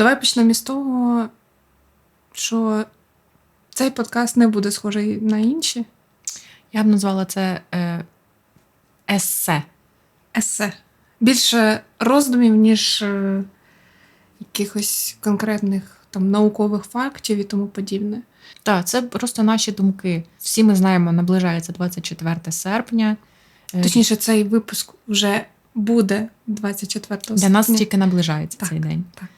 Давай почнемо із того, що цей подкаст не буде схожий на інші Я б назвала це е, есе. есе. Більше роздумів, ніж е, якихось конкретних там наукових фактів і тому подібне. Так, це просто наші думки. Всі ми знаємо, наближається 24 серпня. Е, Точніше, цей випуск вже буде 24 серпня. Для нас тільки наближається Так, цей день. так.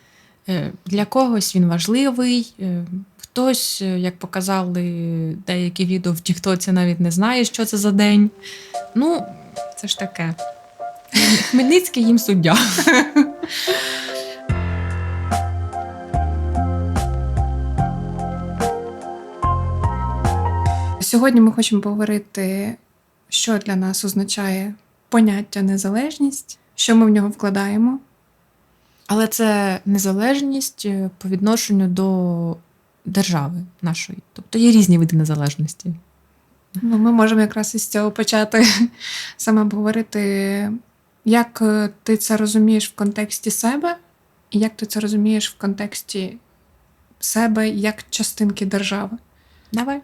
Е, Для когось він важливий. е, Хтось, е, як показали деякі відео в Тіктоці, навіть не знає, що це за день. Ну, це ж таке. Хмельницький їм суддя. Сьогодні ми хочемо поговорити, що для нас означає поняття незалежність, що ми в нього вкладаємо. Але це незалежність е, по відношенню до держави нашої. Тобто є різні види незалежності. Ну, ми можемо якраз із цього почати саме обговорити, як е, ти це розумієш в контексті себе, і як ти це розумієш в контексті себе як частинки держави. Давай.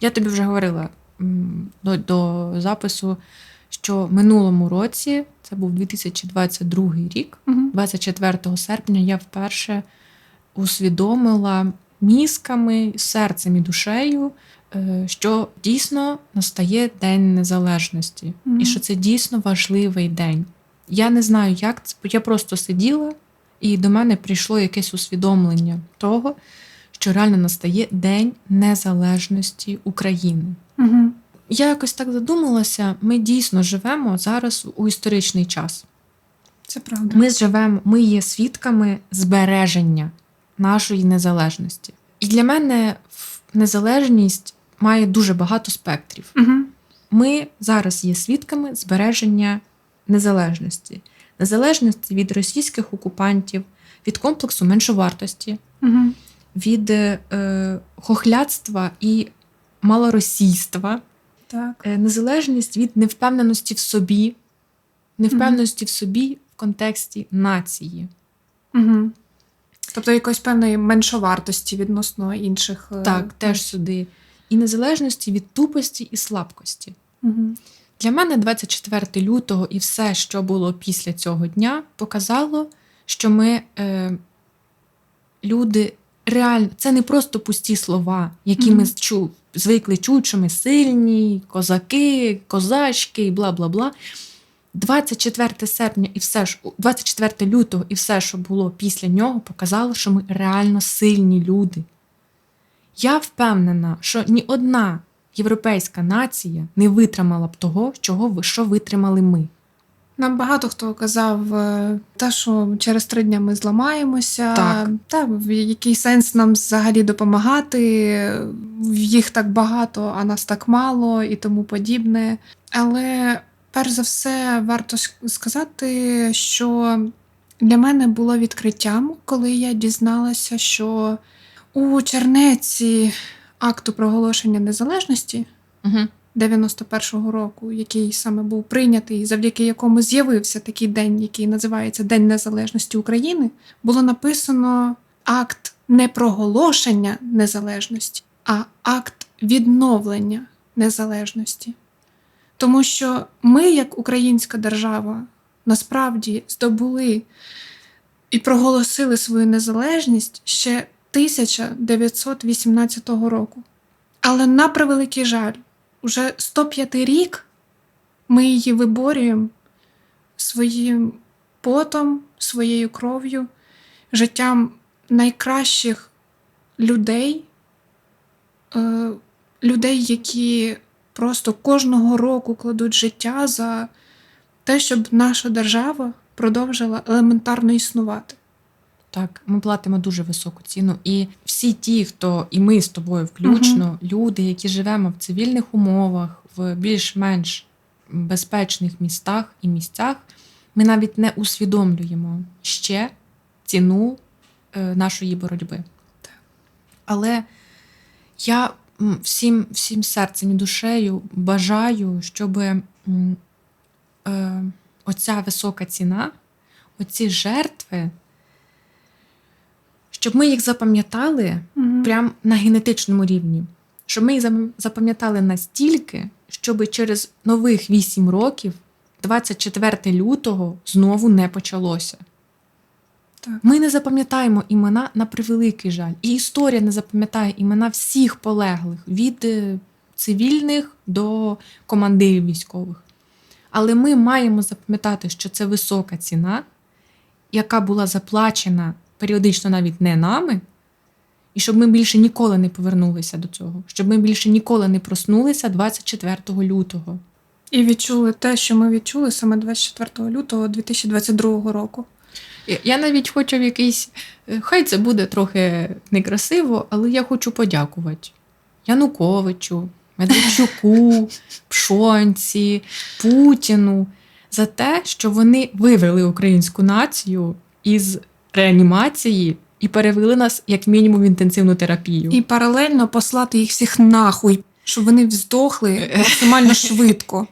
Я тобі вже говорила до, до запису, що в минулому році, це був 2022 рік, Угу. 24 серпня, я вперше усвідомила мізками, серцем і душею, е, що дійсно настає День Незалежності, і що це дійсно важливий день. Я не знаю, як це, я просто сиділа, і до мене прийшло якесь усвідомлення того, що реально настає День Незалежності України. Угу. Я якось так задумалася, ми дійсно живемо зараз у історичний час. Це правда. Ми живемо, ми є свідками збереження нашої незалежності. І для мене незалежність має дуже багато спектрів. Угу. Ми зараз є свідками збереження незалежності, незалежності від російських окупантів, від комплексу меншовартості, Угу. від е, хохляцтва і малоросійства, Так. е, незалежність від невпевненості в собі, невпевненості в собі в контексті нації. Угу. Тобто якоїсь певної меншовартості відносно інших. е, Так, теж сюди. І незалежності від тупості і слабкості. Угу. Для мене 24 лютого і все, що було після цього дня, показало, що ми е, люди реально, це не просто пусті слова, які ми Мгм. чу, звикли чути, що ми сильні, козаки, козачки і бла бла бла. 24 серпня і все ж 24 лютого і все, що було після нього, показало, що ми реально сильні люди. Я впевнена, що ні одна європейська нація не витримала б того, чого що витримали ми. Нам багато хто казав, е, та що через три дня ми зламаємося, Так. та в який сенс нам взагалі допомагати, їх так багато, а нас так мало і тому подібне. Але перш за все варто сказати, що для мене було відкриттям, коли я дізналася, що у чернеці акту проголошення незалежності Угу. 91-го року, який саме був прийнятий, завдяки якому з'явився такий день, який називається День Незалежності України, було написано акт не проголошення незалежності, а акт відновлення незалежності. Тому що ми, як українська держава, насправді здобули і проголосили свою незалежність ще 1918 року. Але на превеликий жаль, уже 105 рік ми її виборюємо своїм потом, своєю кров'ю, життям найкращих людей, е, людей, які просто кожного року кладуть життя за те, щоб наша держава продовжила елементарно існувати. Так, ми платимо дуже високу ціну. І всі ті, хто і ми з тобою включно, люди, які живемо в цивільних умовах, в більш-менш безпечних містах і місцях, ми навіть не усвідомлюємо ще ціну е, нашої боротьби. Але я всім, всім серцем і душею бажаю, щоб е, оця висока ціна, оці жертви щоб ми їх запам'ятали Мгм. прям на генетичному рівні, щоб ми їх запам'ятали настільки, щоб через нових 8 років, 24 лютого, знову не почалося. Так. Ми не запам'ятаємо імена на превеликий жаль. І історія не запам'ятає імена всіх полеглих від е, цивільних до командирів військових. Але ми маємо запам'ятати, що це висока ціна, яка була заплачена періодично навіть не нами, і щоб ми більше ніколи не повернулися до цього, щоб ми більше ніколи не проснулися 24 лютого. І відчули те, що ми відчули саме 24 лютого 2022 року. Я- навіть хочу в якийсь, е, хай це буде трохи некрасиво, але я хочу подякувати Януковичу, Медведчуку, Пшонці, Путіну за те, що вони вивели українську націю із реанімації і перевели нас як мінімум в інтенсивну терапію. І паралельно послати їх всіх нахуй, щоб вони здохли максимально швидко.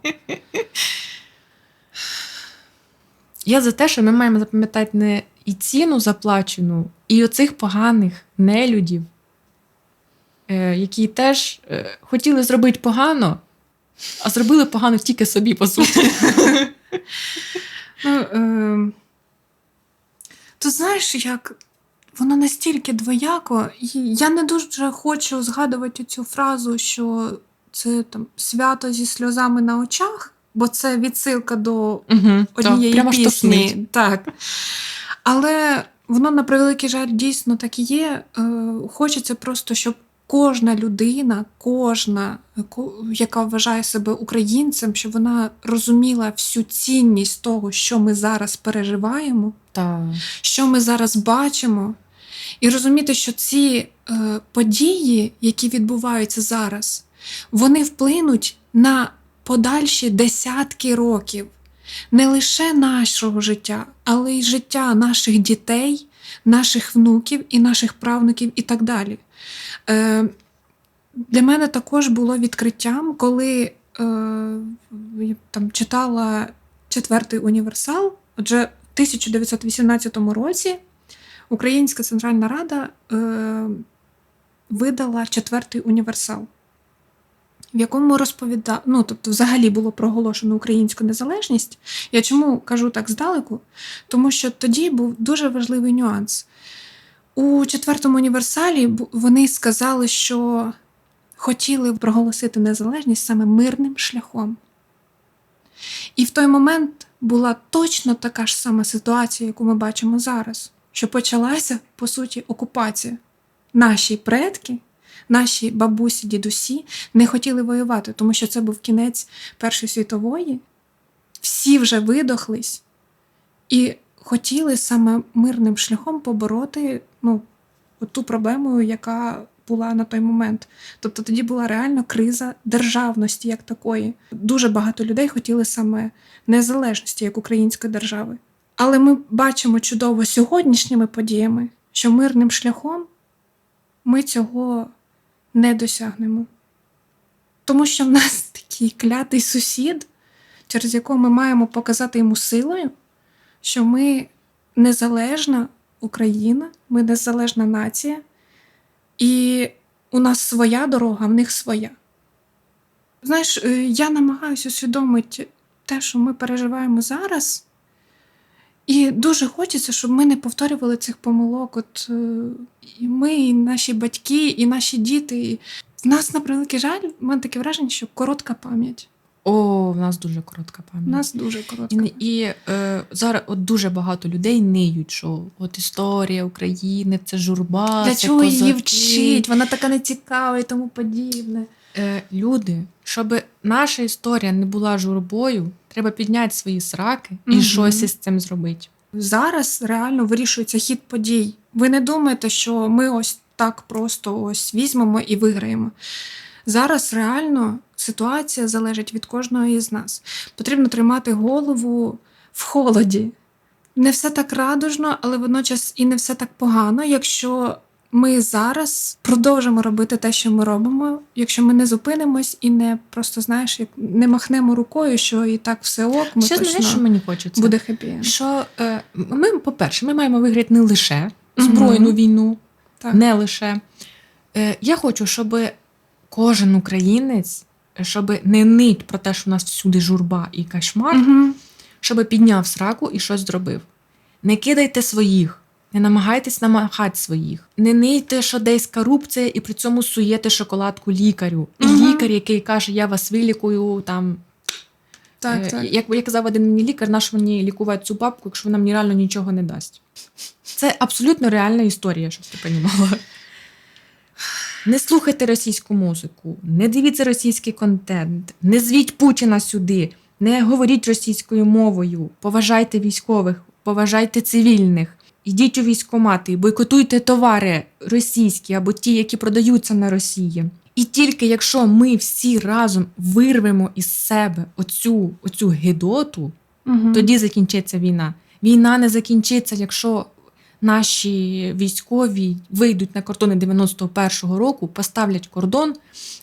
Я за те, що ми маємо запам'ятати не і ціну заплачену, і оцих поганих нелюдів, е, які теж е, хотіли зробити погано, а зробили погано тільки собі, по суті. Ну, е, ти знаєш, як воно настільки двояко, і я не дуже хочу згадувати цю фразу, що це там свято зі сльозами на очах, бо це відсилка до Угу, однієї прямо пісні. Так. Але воно, на превеликий жаль, дійсно так і є. Е, Хочеться просто, щоб кожна людина, кожна, яка вважає себе українцем, щоб вона розуміла всю цінність того, що ми зараз переживаємо, Та. що ми зараз бачимо, і розуміти, що ці е, події, які відбуваються зараз, вони вплинуть на подальші десятки років не лише нашого життя, але й життя наших дітей, наших внуків і наших правнуків, і так далі. Е, для мене також було відкриттям, коли е, я там читала четвертий універсал. Отже, в 1918 році Українська Центральна Рада е, видала четвертий універсал, в якому розповідав, ну тобто, взагалі було проголошено українську незалежність. Я чому кажу так здалеку? Тому що тоді був дуже важливий нюанс. У четвертому універсалі вони сказали, що хотіли проголосити незалежність саме мирним шляхом. І в той момент була точно така ж сама ситуація, яку ми бачимо зараз, що почалася, по суті, окупація. Наші предки, наші бабусі, дідусі не хотіли воювати, тому що це був кінець Першої світової. Всі вже видохлись і хотіли саме мирним шляхом побороти ну, ту проблему, яка була на той момент. Тобто тоді була реально криза державності як такої. Дуже багато людей хотіли саме незалежності як української держави. Але ми бачимо чудово сьогоднішніми подіями, що мирним шляхом ми цього не досягнемо. Тому що в нас такий клятий сусід, через якого ми маємо показати йому силою, що ми незалежна Україна, ми незалежна нація, і у нас своя дорога, в них своя. Знаєш, е, я намагаюся усвідомити те, що ми переживаємо зараз. І дуже хочеться, щоб ми не повторювали цих помилок. От е, і ми, і наші батьки, і наші діти. І в нас, на превеликий жаль, в мене таке враження, що коротка пам'ять. О, в нас дуже коротка пам'ять. У нас дуже коротка. І, і е, зараз от дуже багато людей ниють, що от історія України це журба. Для це чого її вчить? Вона така нецікава і тому подібне. Е, люди, щоб наша історія не була журбою, треба підняти свої сраки і Мгм. щось із цим зробити. Зараз реально вирішується хід подій. Ви не думаєте, що ми ось так просто ось візьмемо і виграємо. Зараз реально ситуація залежить від кожного із нас. Потрібно тримати голову в холоді. Не все так радужно, але водночас і не все так погано, якщо ми зараз продовжимо робити те, що ми робимо, якщо ми не зупинимось і не просто знаєш, як не махнемо рукою, що і так все ок, ми Ще точно знаєш, що мені хочеться? буде хеппі. Що е, ми, по-перше, ми маємо виграти не лише збройну Мгм. війну, Так. не лише. Е, Я хочу, щоб кожен українець, щоб не нить про те, що у нас всюди журба і кошмар, Угу. щоб підняв сраку і щось зробив. Не кидайте своїх, не намагайтесь намагати своїх, не нийте, що десь корупція, і при цьому суєте шоколадку лікарю. І Мгм. лікар, який каже, я вас вилікую там. Так, Е, так. Як, як казав один мені лікар, наш мені лікувати цю бабку, якщо вона мені реально нічого не дасть. Це абсолютно реальна історія, щоб ти розуміла. Не слухайте російську музику, не дивіться російський контент, не звіть Путіна сюди, не говоріть російською мовою, поважайте військових, поважайте цивільних, ідіть у військкомати, бойкотуйте товари російські або ті, які продаються на Росії. І тільки якщо ми всі разом вирвемо із себе оцю, оцю гидоту, Мгм. тоді закінчиться війна. Війна не закінчиться, якщо наші військові вийдуть на кордони 91-го року, поставлять кордон,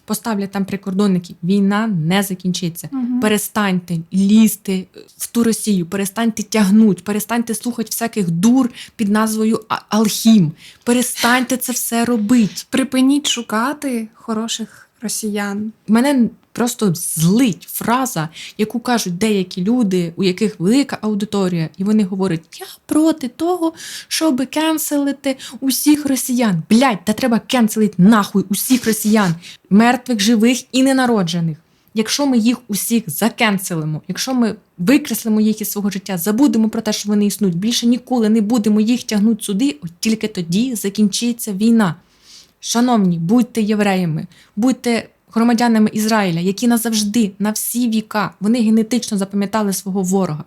поставлять там прикордонників. Війна не закінчиться. Мгм. Перестаньте лізти в ту Росію, перестаньте тягнути, перестаньте слухати всяких дур під назвою Алхім. Перестаньте це все робити. Припиніть шукати хороших росіян. Мене просто злить фраза, яку кажуть деякі люди, у яких велика аудиторія, і вони говорять: Я проти того, щоб кенселити усіх росіян. Блядь, та треба кенселити нахуй усіх росіян, мертвих, живих і ненароджених. Якщо ми їх усіх закенселимо, якщо ми викреслимо їх із свого життя, забудемо про те, що вони існують, більше ніколи не будемо їх тягнути сюди, от тільки тоді закінчиться війна. Шановні, будьте євреями, будьте громадянами Ізраїля, які назавжди, на всі віка, вони генетично запам'ятали свого ворога.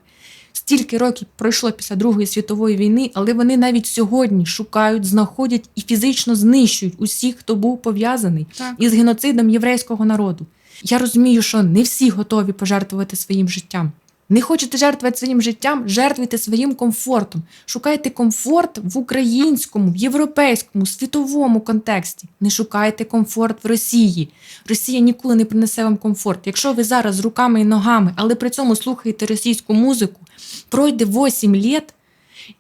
Стільки років пройшло після Другої світової війни, але вони навіть сьогодні шукають, знаходять і фізично знищують усіх, хто був пов'язаний Так. із геноцидом єврейського народу. Я розумію, що не всі готові пожертвувати своїм життям. Не хочете жертвувати своїм життям, жертвуйте своїм комфортом. Шукайте комфорт в українському, в європейському, світовому контексті. Не шукайте комфорт в Росії. Росія ніколи не принесе вам комфорт. Якщо ви зараз руками і ногами, але при цьому слухаєте російську музику, пройде 8 літ,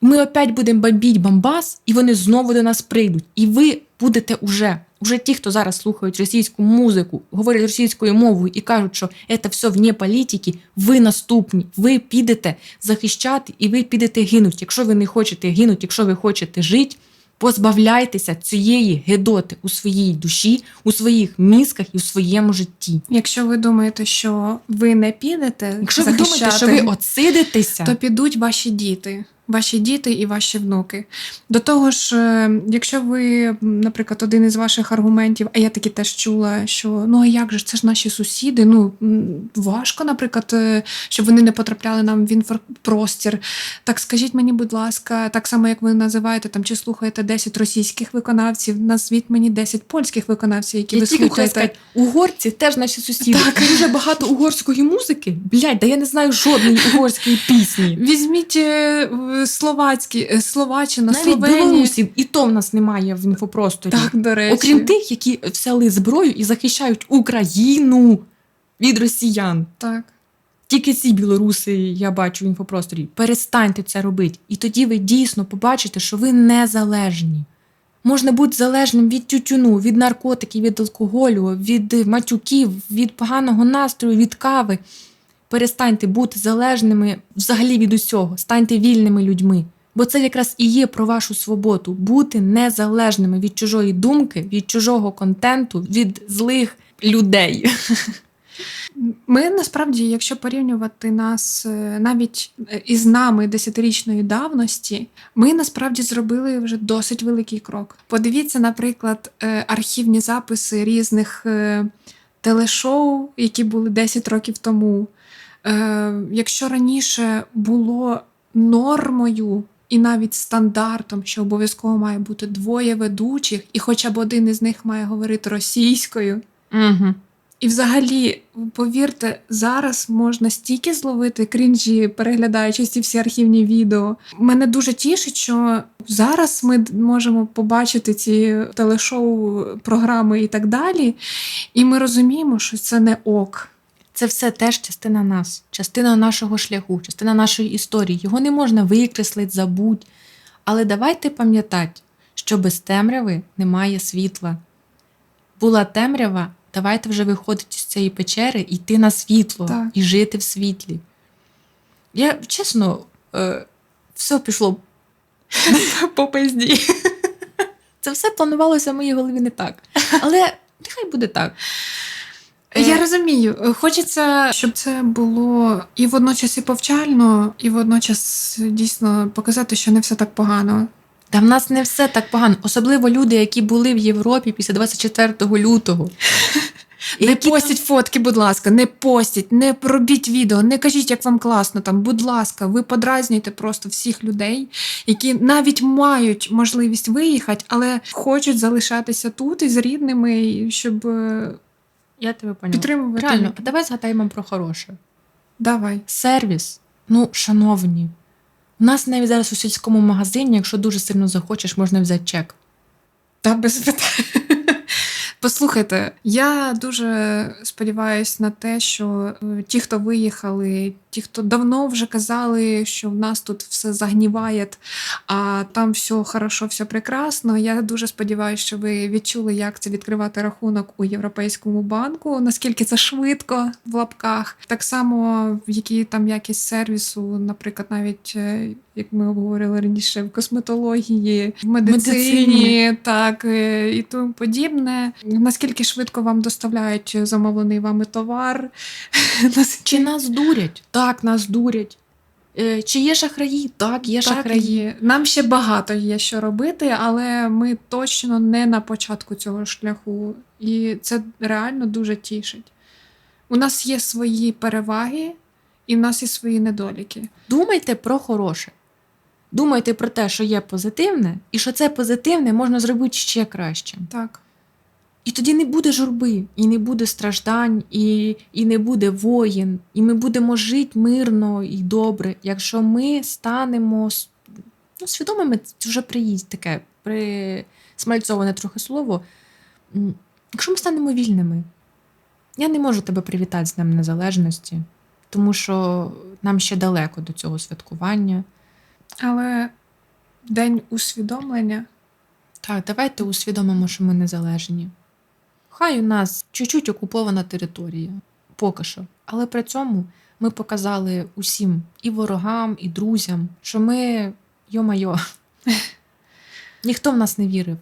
ми опять будемо бомбіть Бомбас, і вони знову до нас прийдуть. І ви будете уже, уже ті, хто зараз слухають російську музику, говорять російською мовою і кажуть, що це все вне політики, ви наступні, ви підете захищати і ви підете гинути. Якщо ви не хочете гинути, якщо ви хочете жити, позбавляйтеся цієї гедоти у своїй душі, у своїх мізках і у своєму житті. Якщо ви думаєте, що ви не підете, Якщо ви думаєте, що ви отсидитеся, то підуть ваші діти. Ваші діти і ваші внуки. До того ж, е, якщо ви, наприклад, один із ваших аргументів, а я таки теж чула, що ну а як же це ж наші сусіди? Ну важко, наприклад, е, щоб вони не потрапляли нам в інфопростір. Так скажіть мені, будь ласка, так само як ви називаєте там, чи слухаєте 10 російських виконавців, назвіть мені 10 польських виконавців, які Я ви слухаєте. сказати, угорці теж наші сусіди. Так. Дуже багато угорської музики. Блядь, да я не знаю жодної угорської пісні. Візьміть е, словацькі, е, Словаччина, Навіть Словенія. білорусів, і то в нас немає в інфопросторі. Так, до речі. Окрім тих, які взяли зброю і захищають Україну від росіян. Так. Тільки ці білоруси я бачу в інфопросторі. Перестаньте це робити. І тоді ви дійсно побачите, що ви незалежні. Можна бути залежним від тютюну, від наркотиків, від алкоголю, від матюків, від поганого настрою, від кави. Перестаньте бути залежними взагалі від усього. Станьте вільними людьми. Бо це якраз і є про вашу свободу бути незалежними від чужої думки, від чужого контенту, від злих людей. Ми насправді, якщо порівнювати нас е, навіть е, із нами десятирічної давності, ми насправді зробили вже досить великий крок. Подивіться, наприклад, е, архівні записи різних телешоу, які були 10 років тому. Е, Якщо раніше було нормою. І навіть стандартом, що обов'язково має бути двоє ведучих, і хоча б один із них має говорити російською, Угу. і взагалі, повірте, зараз можна стільки зловити крінжі, переглядаючи ці всі архівні відео. Мене дуже тішить, що зараз ми можемо побачити ці телешоу, програми і так далі. І ми розуміємо, що це не ок. Це все теж частина нас, частина нашого шляху, частина нашої історії. Його не можна викреслити, забути. Але давайте пам'ятати, що без темряви немає світла. Була темрява, давайте вже виходити з цієї печери, йти на світло Так. і жити в світлі. Я чесно, е, все пішло по пизді. Це все планувалося в моїй голові не так. Але нехай буде так. Я Е, розумію. Хочеться, щоб це було і водночас і повчально, і водночас дійсно показати, що не все так погано. Та в нас не все так погано, особливо люди, які були в Європі після 24 лютого. Не постіть фотки, будь ласка, не постіть, не робіть відео, не кажіть, як вам класно там. Будь ласка, ви подразнюєте просто всіх людей, які навіть мають можливість виїхати, але хочуть залишатися тут із рідними, щоб е, Я тебе поняла. підтримувати. Реально, а давай згадаємо про хороше. Давай. Сервіс. Ну, шановні, у нас навіть зараз у сільському магазині, якщо дуже сильно захочеш, можна взяти чек. Та без питань. Послухайте, я дуже сподіваюся на те, що е, ті, хто виїхали, ті, хто давно вже казали, що в нас тут все загніває, а там все хорошо, все прекрасно. Я дуже сподіваюся, що ви відчули, як це відкривати рахунок у Європейському банку, наскільки це швидко в лапках. Так само, в якій там якість сервісу, наприклад, навіть е, як ми обговорили раніше, в косметології, в медицині, Медицині. так е, і тому подібне. Наскільки швидко вам доставляють замовлений вами товар? Чи нас дурять? Так, нас дурять. Е, Чи є шахраї? Так, є Так, шахраї. є. Нам ще багато є що робити, але ми точно не на початку цього шляху. І це реально дуже тішить. У нас є свої переваги, і в нас є свої недоліки. Думайте про хороше. Думайте про те, що є позитивне, і що це позитивне можна зробити ще краще. Так. І тоді не буде журби, і не буде страждань, і, і не буде воїн, і ми будемо жити мирно і добре, якщо ми станемо ну, свідомими, це вже приїзд таке, присмальцоване трохи слово. Якщо ми станемо вільними, я не можу тебе привітати з Днем Незалежності, тому що нам ще далеко до цього святкування. Але день усвідомлення Так, давайте усвідомимо, що ми незалежні. Хай у нас чуть-чуть окупована територія, поки що. Але при цьому ми показали усім і ворогам, і друзям, що ми йо-майо. Ніхто в нас не вірив.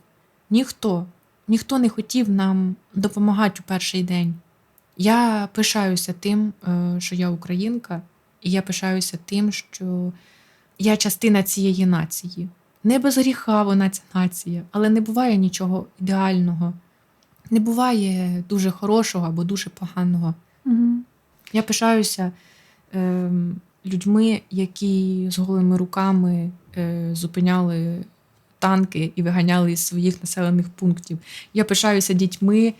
Ніхто. Ніхто не хотів нам допомагати у перший день. Я пишаюся тим, е, що я українка, і я пишаюся тим, що я частина цієї нації. Не без гріха вона ця нація, але не буває нічого ідеального. Не буває дуже хорошого або дуже поганого. угу. Я пишаюся ем, людьми, які з голими руками е, зупиняли танки і виганяли із своїх населених пунктів. Я пишаюся дітьми,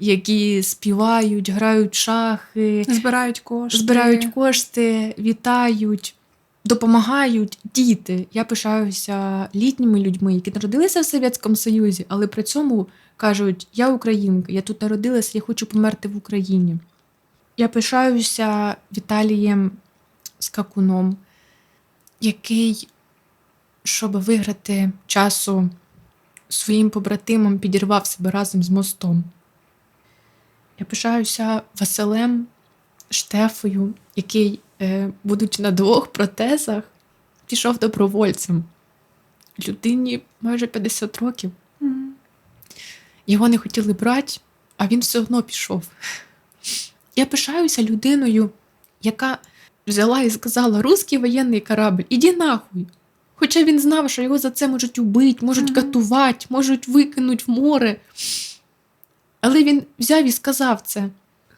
які співають, грають шахи, збирають кошти. збирають кошти, вітають, допомагають діти. Я пишаюся літніми людьми, які народилися в Совєтському Союзі, але при цьому кажуть: я українка, я тут народилася, я хочу померти в Україні. Я пишаюся Віталієм Скакуном, який, щоб виграти часу своїм побратимам, підірвав себе разом з мостом. Я пишаюся Василем Штефою, який, будучи на двох протезах, пішов добровольцем. Людині майже 50 років. Його не хотіли брати, а він все одно пішов. Я пишаюся людиною, яка взяла і сказала: Руський воєнний корабль, іди нахуй. Хоча він знав, що його за це можуть убити, можуть катувати, можуть викинути в море. Але він взяв і сказав це.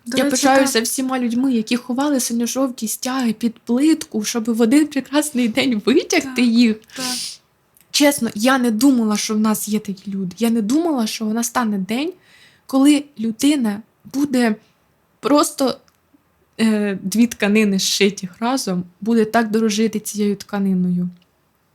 До Я речі, пишаюся так. всіма людьми, які ховали синьо-жовті стяги під плитку, щоб в один прекрасний день витягти Так. їх. Так. Чесно, я не думала, що в нас є такі люди. Я не думала, що настане день, коли людина буде просто е, дві тканини зшитих разом, буде так дорожити цією тканиною.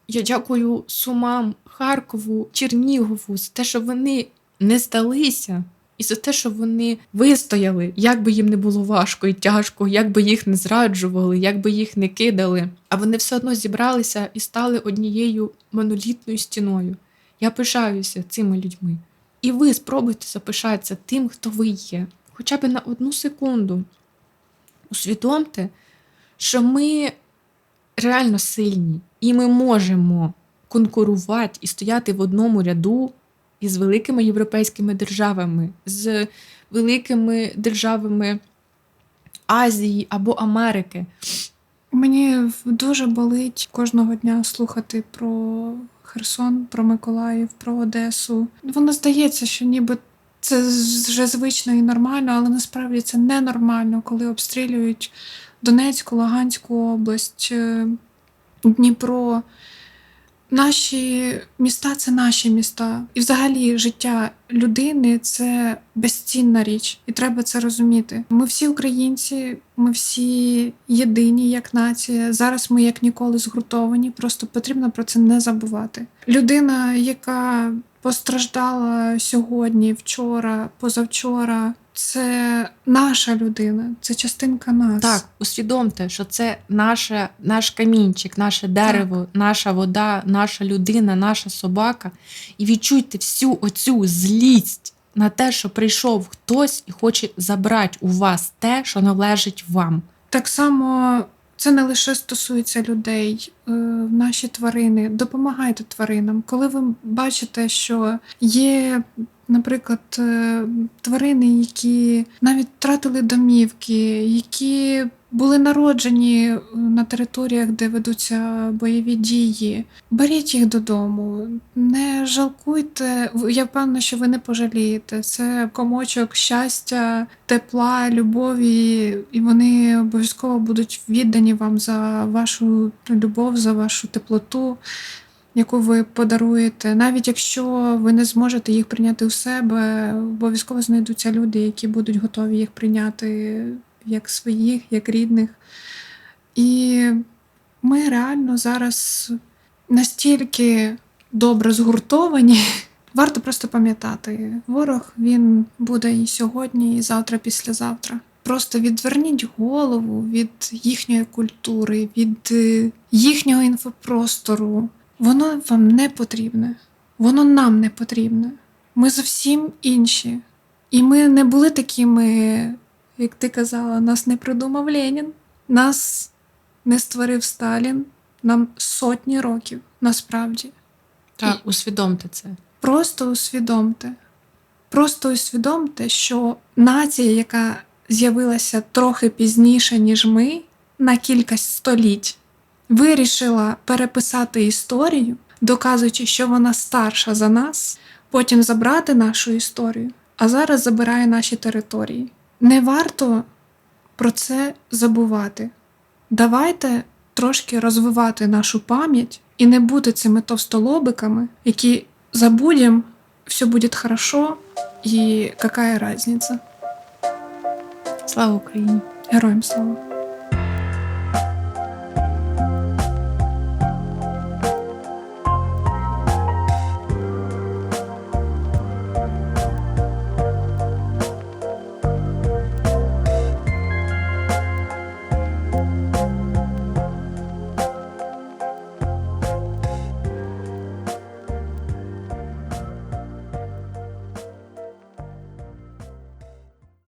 Я дякую Сумам, Харкову, Чернігову за те, що вони не здалися, і за те, що вони вистояли, як би їм не було важко і тяжко, як би їх не зраджували, як би їх не кидали. А вони все одно зібралися і стали однією монолітною стіною. Я пишаюся цими людьми. І ви спробуйте запишатися тим, хто ви є, хоча б на одну секунду. Усвідомте, що ми реально сильні, і ми можемо конкурувати і стояти в одному ряду із великими європейськими державами, з великими державами Азії або Америки. Мені дуже болить кожного дня слухати про Херсон, про Миколаїв, про Одесу. Воно здається, що ніби це вже звично і нормально, але насправді це ненормально, коли обстрілюють Донецьку, Луганську область, е, Дніпро. Наші міста це наші міста. І взагалі життя людини це безцінна річ, і треба це розуміти. Ми всі українці, ми всі єдині як нація. Зараз ми як ніколи згуртовані. Просто потрібно про це не забувати. Людина, яка постраждала сьогодні, вчора, позавчора. Це наша людина, це частинка нас. Так, усвідомте, що це наша, наш камінчик, наше дерево, наша вода, наша людина, наша собака. І відчуйте всю оцю злість на те, що прийшов хтось і хоче забрати у вас те, що належить вам. Так само це не лише стосується людей, е, наші тварини. Допомагайте тваринам. Коли ви бачите, що є, наприклад, е, тварини, які навіть втратили домівки, які були народжені е, на територіях, де ведуться бойові дії, беріть їх додому, не жалкуйте. Я впевнена, що ви не пожалієте. Це комочок щастя, тепла, любові, і вони обов'язково будуть віддані вам за вашу любов, за вашу теплоту, яку ви подаруєте. Навіть якщо ви не зможете їх прийняти у себе, обов'язково знайдуться люди, які будуть готові їх прийняти як своїх, як рідних. І ми реально зараз настільки добре згуртовані. Варто просто пам'ятати, ворог він буде і сьогодні, і завтра, післязавтра. Просто відверніть голову від їхньої культури, від е, їхнього інфопростору. Воно вам не потрібне, воно нам не потрібне. Ми зовсім інші. І ми не були такими, як ти казала, нас не придумав Ленін, нас не створив Сталін. Нам сотні років насправді. Так, І- усвідомте це. Просто усвідомте. Просто усвідомте, що нація, яка з'явилася трохи пізніше, ніж ми, на кілька століть, вирішила переписати історію, доказуючи, що вона старша за нас, потім забрати нашу історію, а зараз забирає наші території. Не варто про це забувати. Давайте трошки розвивати нашу пам'ять і не бути цими товстолобиками, які забудем, все будет хорошо, и какая разница? Слава Україні! Героям слава!